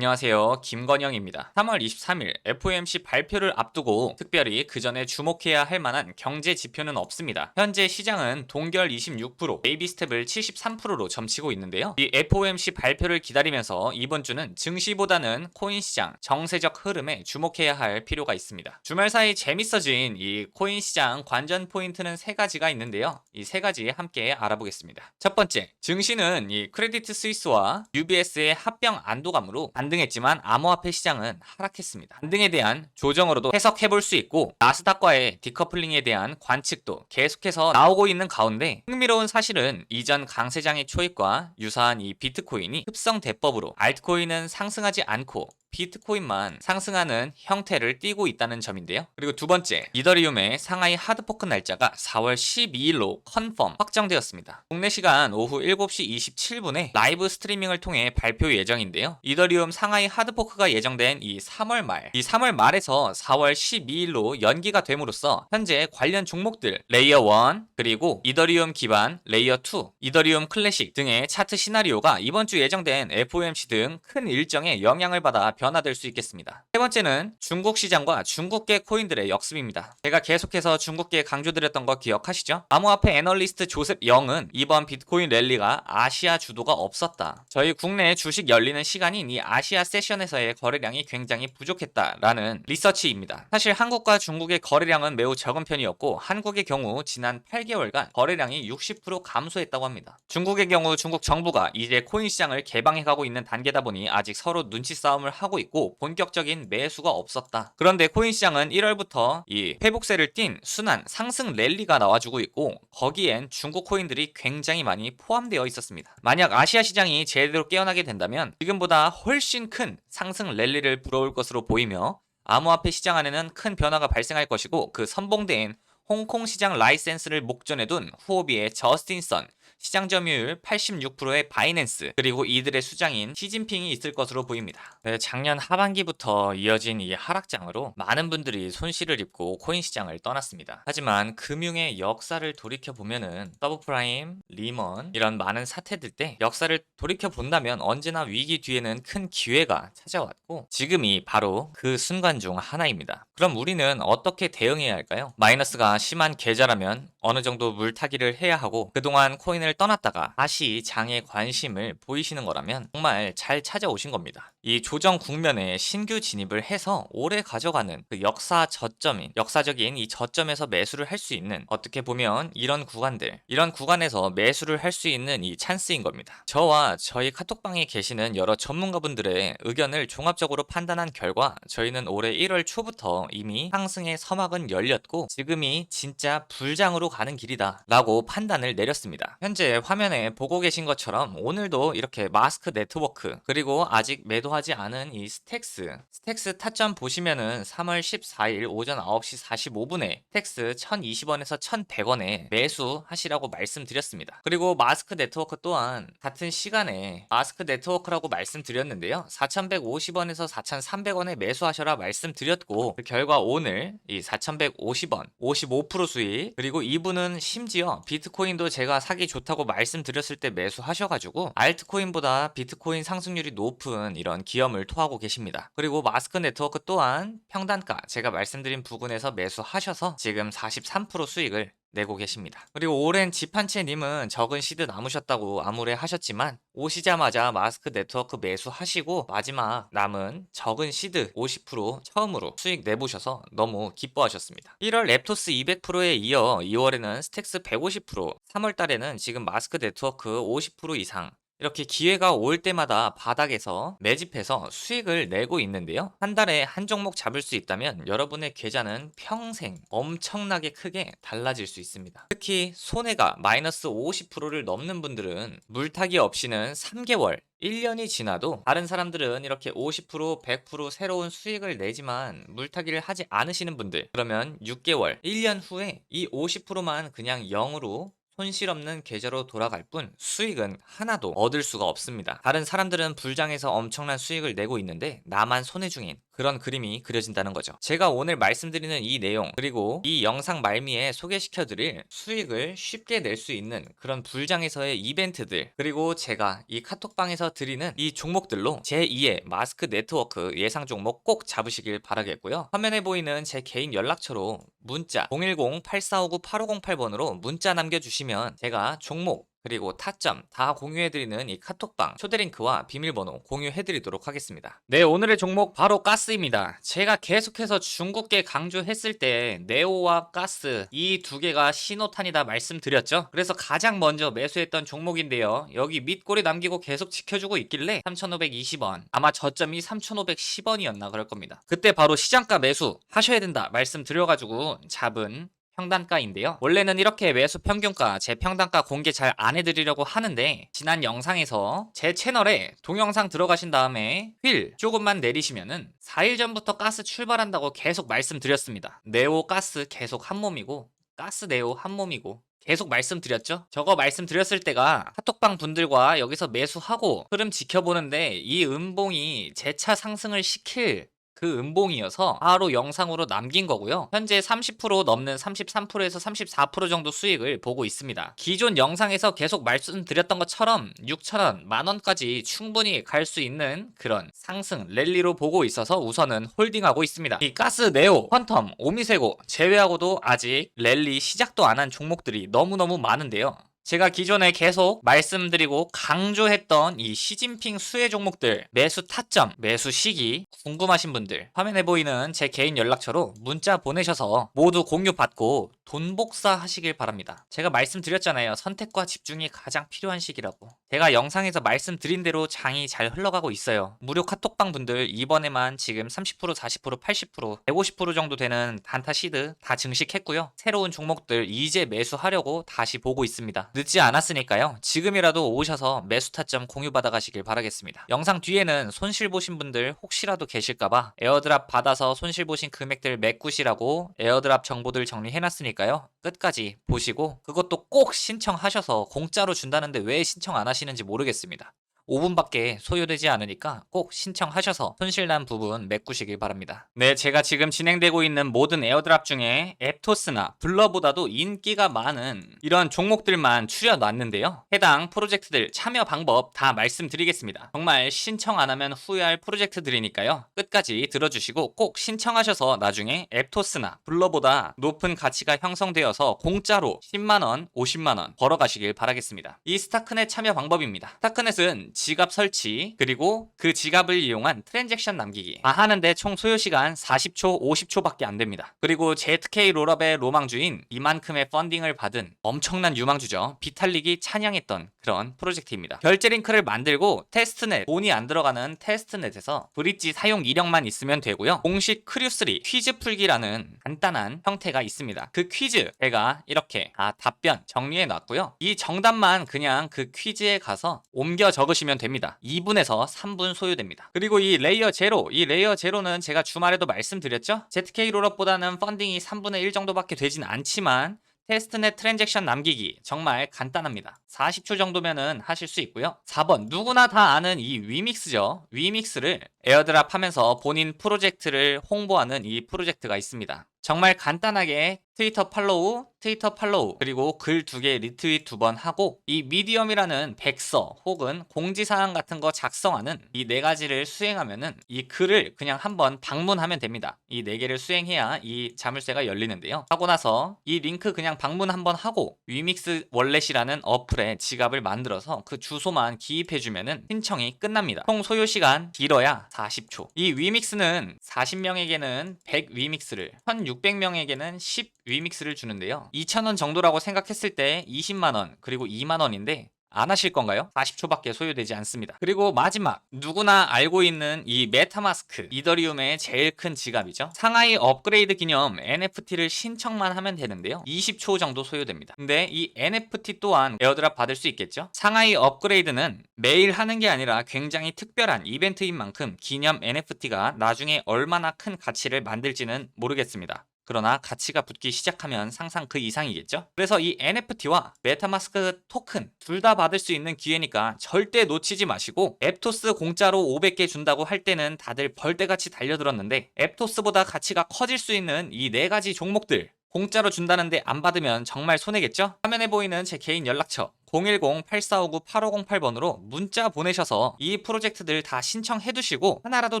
안녕하세요. 김건영입니다. 3월 23일 FOMC 발표를 앞두고 특별히 그 전에 주목해야 할 만한 경제 지표는 없습니다. 현재 시장은 동결 26%, 베이비 스텝을 73%로 점치고 있는데요. 이 FOMC 발표를 기다리면서 이번 주는 증시보다는 코인 시장 정세적 흐름에 주목해야 할 필요가 있습니다. 주말 사이 재밌어진 이 코인 시장 관전 포인트는 세 가지가 있는데요. 이 세 가지 함께 알아보겠습니다. 첫 번째, 증시는 이 크레디트 스위스와 UBS의 합병 안도감으로 반 등했지만 암호화폐 시장은 하락했습니다. 반등에 대한 조정으로도 해석해 볼 수 있고 나스닥과의 디커플링에 대한 관측도 계속해서 나오고 있는 가운데 흥미로운 사실은 이전 강세장의 초입과 유사한 이 비트코인이 흡성 대법으로 알트코인은 상승하지 않고 비트코인만 상승하는 형태를 띠고 있다는 점인데요. 그리고 두 번째, 이더리움의 상하이 하드포크 날짜가 4월 12일로 컨펌 확정되었습니다. 국내 시간 오후 7시 27분에 라이브 스트리밍을 통해 발표 예정인데요. 이더리움 상하이 하드포크가 예정된 이 3월 말, 이 3월 말에서 4월 12일로 연기가 됨으로써 현재 관련 종목들 레이어 1 그리고 이더리움 기반 레이어 2, 이더리움 클래식 등의 차트 시나리오가 이번 주 예정된 FOMC 등 큰 일정에 영향을 받아 변화될 수 있겠습니다. 세 번째는 중국 시장과 중국계 코인들의 역습입니다. 제가 계속해서 중국계 강조드렸던 거 기억하시죠? 암호화폐 애널리스트 조셉 영은 이번 비트코인 랠리가 아시아 주도가 없었다. 저희 국내 주식 열리는 시간인 이 아시아 세션에서의 거래량이 굉장히 부족했다라는 리서치입니다. 사실 한국과 중국의 거래량은 매우 적은 편이었고 한국의 경우 지난 8개월간 거래량이 60% 감소했다고 합니다. 중국의 경우 중국 정부가 이제 코인 시장을 개방해가고 있는 단계다 보니 아직 서로 눈치 싸움을 하고 있고 본격적인 매수가 없었다. 그런데 코인 시장은 1월부터 이 회복세를 띈 순환 상승 랠리가 나와주고 있고 거기엔 중국 코인들이 굉장히 많이 포함되어 있었습니다. 만약 아시아 시장이 제대로 깨어나게 된다면 지금보다 훨씬 큰 상승 랠리를 불어올 것으로 보이며 암호화폐 시장 안에는 큰 변화가 발생할 것이고 그 선봉대인 홍콩 시장 라이센스를 목전에 둔 후오비의 저스틴 선, 시장 점유율 86%의 바이낸스, 그리고 이들의 수장인 시진핑이 있을 것으로 보입니다. 네, 작년 하반기부터 이어진 이 하락장으로 많은 분들이 손실을 입고 코인 시장을 떠났습니다. 하지만 금융의 역사를 돌이켜 보면은 서브프라임, 리먼 이런 많은 사태들 때 역사를 돌이켜 본다면 언제나 위기 뒤에는 큰 기회가 찾아왔고 지금이 바로 그 순간 중 하나입니다. 그럼 우리는 어떻게 대응해야 할까요? 마이너스가 심한 계좌라면 어느 정도 물타기를 해야 하고 그동안 코인을 떠났다가 다시 장에 관심을 보이시는 거라면 정말 잘 찾아오신 겁니다. 이 조정 국면에 신규 진입을 해서 오래 가져가는 그 역사 저점인 역사적인 이 저점에서 매수를 할 수 있는 어떻게 보면 이런 구간들 이런 구간에서 매수를 할 수 있는 이 찬스인 겁니다. 저와 저희 카톡방에 계시는 여러 전문가분들의 의견을 종합적으로 판단한 결과 저희는 올해 1월 초부터 이미 상승의 서막은 열렸고 지금이 진짜 불장으로 가는 길이다 라고 판단을 내렸습니다. 현재 화면에 보고 계신 것처럼 오늘도 이렇게 마스크 네트워크 그리고 아직 매도 하지 않은 이 스택스 스택스 타점 보시면은 3월 14일 오전 9시 45분에 스택스 1020원에서 1100원에 매수하시라고 말씀드렸습니다. 그리고 마스크 네트워크 또한 같은 시간에 마스크 네트워크라고 말씀드렸는데요. 4150원에서 4300원에 매수하셔라 말씀드렸고 그 결과 오늘 이 4150원 55% 수익 그리고 이분은 심지어 비트코인도 제가 사기 좋다고 말씀드렸을 때 매수하셔가지고 알트코인보다 비트코인 상승률이 높은 이런 기염을 토하고 계십니다. 그리고 마스크 네트워크 또한 평단가 제가 말씀드린 부분에서 매수하셔서 지금 43% 수익을 내고 계십니다. 그리고 오랜 지판채님은 적은 시드 남으셨다고 암울해 하셨지만 오시자마자 마스크 네트워크 매수하시고 마지막 남은 적은 시드 50% 처음으로 수익 내보셔서 너무 기뻐하셨습니다. 1월 랩토스 200%에 이어 2월에는 스택스 150% 3월 달에는 지금 마스크 네트워크 50% 이상 이렇게 기회가 올 때마다 바닥에서 매집해서 수익을 내고 있는데요. 한 달에 한 종목 잡을 수 있다면 여러분의 계좌는 평생 엄청나게 크게 달라질 수 있습니다. 특히 손해가 마이너스 50%를 넘는 분들은 물타기 없이는 3개월 1년이 지나도 다른 사람들은 이렇게 50% 100% 새로운 수익을 내지만 물타기를 하지 않으시는 분들 그러면 6개월 1년 후에 이 50%만 그냥 0으로 손실 없는 계좌로 돌아갈 뿐 수익은 하나도 얻을 수가 없습니다. 다른 사람들은 불장에서 엄청난 수익을 내고 있는데 나만 손해 중인 그런 그림이 그려진다는 거죠. 제가 오늘 말씀드리는 이 내용 그리고 이 영상 말미에 소개시켜드릴 수익을 쉽게 낼 수 있는 그런 불장에서의 이벤트들 그리고 제가 이 카톡방에서 드리는 이 종목들로 제2의 마스크 네트워크 예상 종목 꼭 잡으시길 바라겠고요. 화면에 보이는 제 개인 연락처로 문자 010-8459-8508번으로 문자 남겨주시면 제가 종목 그리고 타점 다 공유해드리는 이 카톡방 초대링크와 비밀번호 공유해드리도록 하겠습니다. 네 오늘의 종목 바로 가스입니다. 제가 계속해서 중국계 강조했을 때 네오와 가스 이 두 개가 신호탄이다 말씀드렸죠. 그래서 가장 먼저 매수했던 종목인데요. 여기 밑꼬리 남기고 계속 지켜주고 있길래 3,520원 아마 저점이 3,510원이었나 그럴 겁니다. 그때 바로 시장가 매수 하셔야 된다 말씀드려가지고 잡은 평단가인데요. 원래는 이렇게 매수 평균가, 제 평단가 공개 잘 안 해드리려고 하는데 지난 영상에서 제 채널에 동영상 들어가신 다음에 휠 조금만 내리시면은 4일 전부터 가스 출발한다고 계속 말씀드렸습니다. 네오 가스 계속 한 몸이고 가스 네오 한 몸이고 계속 말씀드렸죠? 저거 말씀드렸을 때가 카톡방 분들과 여기서 매수하고 흐름 지켜보는데 이 음봉이 재차 상승을 시킬 그 음봉이어서 바로 영상으로 남긴 거고요. 현재 30% 넘는 33%에서 34% 정도 수익을 보고 있습니다. 기존 영상에서 계속 말씀드렸던 것처럼 6,000원, 만원까지 충분히 갈 수 있는 그런 상승 랠리로 보고 있어서 우선은 홀딩하고 있습니다. 이 가스 네오, 퀀텀, 오미세고 제외하고도 아직 랠리 시작도 안 한 종목들이 너무너무 많은데요. 제가 기존에 계속 말씀드리고 강조했던 이 시진핑 수혜 종목들 매수 타점, 매수 시기 궁금하신 분들 화면에 보이는 제 개인 연락처로 문자 보내셔서 모두 공유 받고 돈 복사 하시길 바랍니다. 제가 말씀드렸잖아요. 선택과 집중이 가장 필요한 시기라고. 제가 영상에서 말씀드린 대로 장이 잘 흘러가고 있어요. 무료 카톡방 분들 이번에만 지금 30%, 40%, 80%, 150% 정도 되는 단타 시드 다 증식했고요. 새로운 종목들 이제 매수하려고 다시 보고 있습니다. 늦지 않았으니까요. 지금이라도 오셔서 매수 타점 공유 받아 가시길 바라겠습니다. 영상 뒤에는 손실 보신 분들 혹시라도 계실까봐 에어드랍 받아서 손실 보신 금액들 메꾸시라고 에어드랍 정보들 정리해놨으니까 요. 끝까지 보시고 그것도 꼭 신청하셔서 공짜로 준다는데 왜 신청 안 하시는지 모르겠습니다. 5분밖에 소요되지 않으니까 꼭 신청하셔서 손실난 부분 메꾸시길 바랍니다. 네, 제가 지금 진행되고 있는 모든 에어드랍 중에 앱토스나 블러보다도 인기가 많은 이런 종목들만 추려놨는데요. 해당 프로젝트들 참여 방법 다 말씀드리겠습니다. 정말 신청 안 하면 후회할 프로젝트들이니까요. 끝까지 들어주시고 꼭 신청하셔서 나중에 앱토스나 블러보다 높은 가치가 형성되어서 공짜로 10만원, 50만원 벌어가시길 바라겠습니다. 이 스타크넷 참여 방법입니다. 스타크넷은 지갑 설치 그리고 그 지갑을 이용한 트랜잭션 남기기. 다 하는데 총 소요 시간 40초 50초밖에 안 됩니다. 그리고 ZK 롤업의 로망주인 이만큼의 펀딩을 받은 엄청난 유망주죠. 비탈릭이 찬양했던 그런 프로젝트입니다. 결제 링크를 만들고 테스트넷 돈이 안 들어가는 테스트넷에서 브릿지 사용 이력만 있으면 되고요. 공식 크류3 퀴즈 풀기라는 간단한 형태가 있습니다. 그 퀴즈 제가 이렇게 다 답변 정리해 놨고요. 이 정답만 그냥 그 퀴즈에 가서 옮겨 적으 시면 됩니다. 2분에서 3분 소요됩니다. 그리고 이 레이어 제로, 이 레이어 제로는 제가 주말에도 말씀드렸죠? ZK 롤업보다는 펀딩이 3분의 1 정도밖에 되진 않지만 테스트넷 트랜잭션 남기기 정말 간단합니다. 40초 정도면은 하실 수 있고요. 4번 누구나 다 아는 이 위믹스죠. 위믹스를 에어드랍 하면서 본인 프로젝트를 홍보하는 이 프로젝트가 있습니다. 정말 간단하게 트위터 팔로우, 트위터 팔로우, 그리고 글 두 개 리트윗 두 번 하고 이 미디엄이라는 백서 혹은 공지사항 같은 거 작성하는 이 네 가지를 수행하면은 이 글을 그냥 한번 방문하면 됩니다. 이 네 개를 수행해야 이 자물쇠가 열리는데요. 하고 나서 이 링크 그냥 방문 한번 하고 위믹스 월렛이라는 어플에 지갑을 만들어서 그 주소만 기입해주면은 신청이 끝납니다. 총 소요 시간 길어야 40초. 이 위믹스는 40명에게는 100 위믹스를, 1600명에게는 10 위믹스를 주는데요. 2,000원 정도라고 생각했을 때 20만원, 그리고 2만원인데 안 하실 건가요? 40초밖에 소요되지 않습니다. 그리고 마지막 누구나 알고 있는 이 메타마스크 이더리움의 제일 큰 지갑이죠. 상하이 업그레이드 기념 NFT를 신청만 하면 되는데요. 20초 정도 소요됩니다. 근데 이 NFT 또한 에어드랍 받을 수 있겠죠? 상하이 업그레이드는 매일 하는 게 아니라 굉장히 특별한 이벤트인 만큼 기념 NFT가 나중에 얼마나 큰 가치를 만들지는 모르겠습니다. 그러나 가치가 붙기 시작하면 상상 그 이상이겠죠? 그래서 이 NFT와 메타마스크 토큰 둘 다 받을 수 있는 기회니까 절대 놓치지 마시고 앱토스 공짜로 500개 준다고 할 때는 다들 벌떼같이 달려들었는데 앱토스보다 가치가 커질 수 있는 이 네 가지 종목들 공짜로 준다는데 안 받으면 정말 손해겠죠? 화면에 보이는 제 개인 연락처 010-8459-8508번으로 문자 보내셔서 이 프로젝트들 다 신청해 두시고 하나라도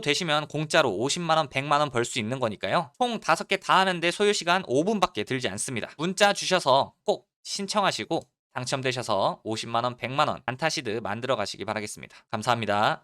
되시면 공짜로 50만원, 100만원 벌 수 있는 거니까요. 총 5개 다 하는데 소요시간 5분밖에 들지 않습니다. 문자 주셔서 꼭 신청하시고 당첨되셔서 50만원, 100만원 안타시드 만들어 가시기 바라겠습니다. 감사합니다.